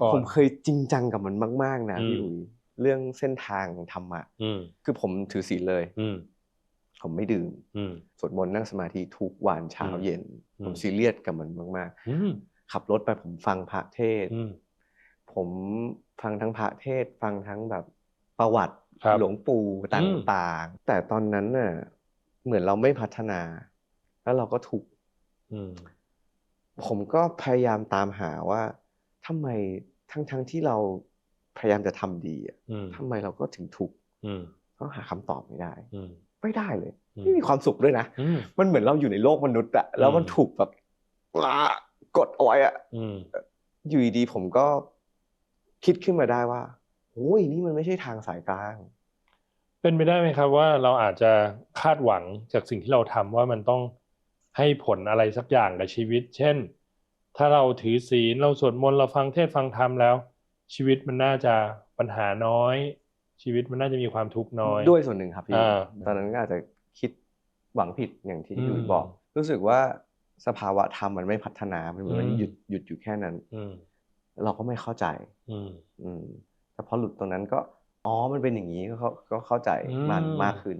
ก่อนผมเคยจริงจังกับมันมาก ๆ นะอืมพี่อุ๋ยเรื่องเส้นทางธรรมะอืมคือผมถือศีลเลยอืมผมไม่ดื่มอืมสวดมนต์นั่งสมาธิทุกวันเช้าอืมเย็นอืมผมซีเรียสกับมันมากอืมๆขับรถไปผมฟังพระเทศน์อืมผมฟังทั้งพระเทศน์ฟังทั้งแบบประวัติครับหลวงปู่ตอืม่างๆ แต่ตอนนั้นน่ะ เหมือนเราไม่พัฒนา แล้วเราก็ทุกข์อืมผมก็พยายามตามหาว่า ทำไมทั้งๆที่เราพยายามจะทำดีอะอืมทำไมเราก็ถึงทุกข์อืมก็หาคำตอบไม่ได้อืมไม่ได้เลยอืมไม่มีความสุขด้วยนะอืมมันเหมือนเราอยู่ในโลกมนุษย์อะแล้วมันอืมถูกแบบลากดเอาไว้อะอืมอยู่ดีๆผมก็คิดขึ้นมาได้ว่าโอ้ยนี่มันไม่ใช่ทางสายกลาง เป็นไปได้ไหมครับว่าเราอาจจะคาดหวังจากสิ่งที่เราทำว่ามันต้องให้ผลอะไรสักอย่างกับชีวิต เช่น ถ้าเราถือศีลเราสวดมนต์เราฟังเทศน์ฟังธรรมแล้ว ชีวิตมันน่าจะปัญหาน้อย ชีวิตมันน่าจะมีความทุกข์น้อย ด้วยส่วนหนึ่งครับพี่อ่าตอนนั้นก็อาจจะคิดหวังผิดอย่างที่อืมพี่อุ๋ยบอก รู้สึกว่าสภาวะธรรมมันไม่พัฒนามันเหมือนมันอืมหยุดหยุดอยู่แค่นั้นอืมเราก็ไม่เข้าใจอืมอืมแต่พอหลุดตรงนั้นก็อ๋อมันเป็นอย่างนี้ก็เข้าก็เข้าใจมันอืมมากขึ้น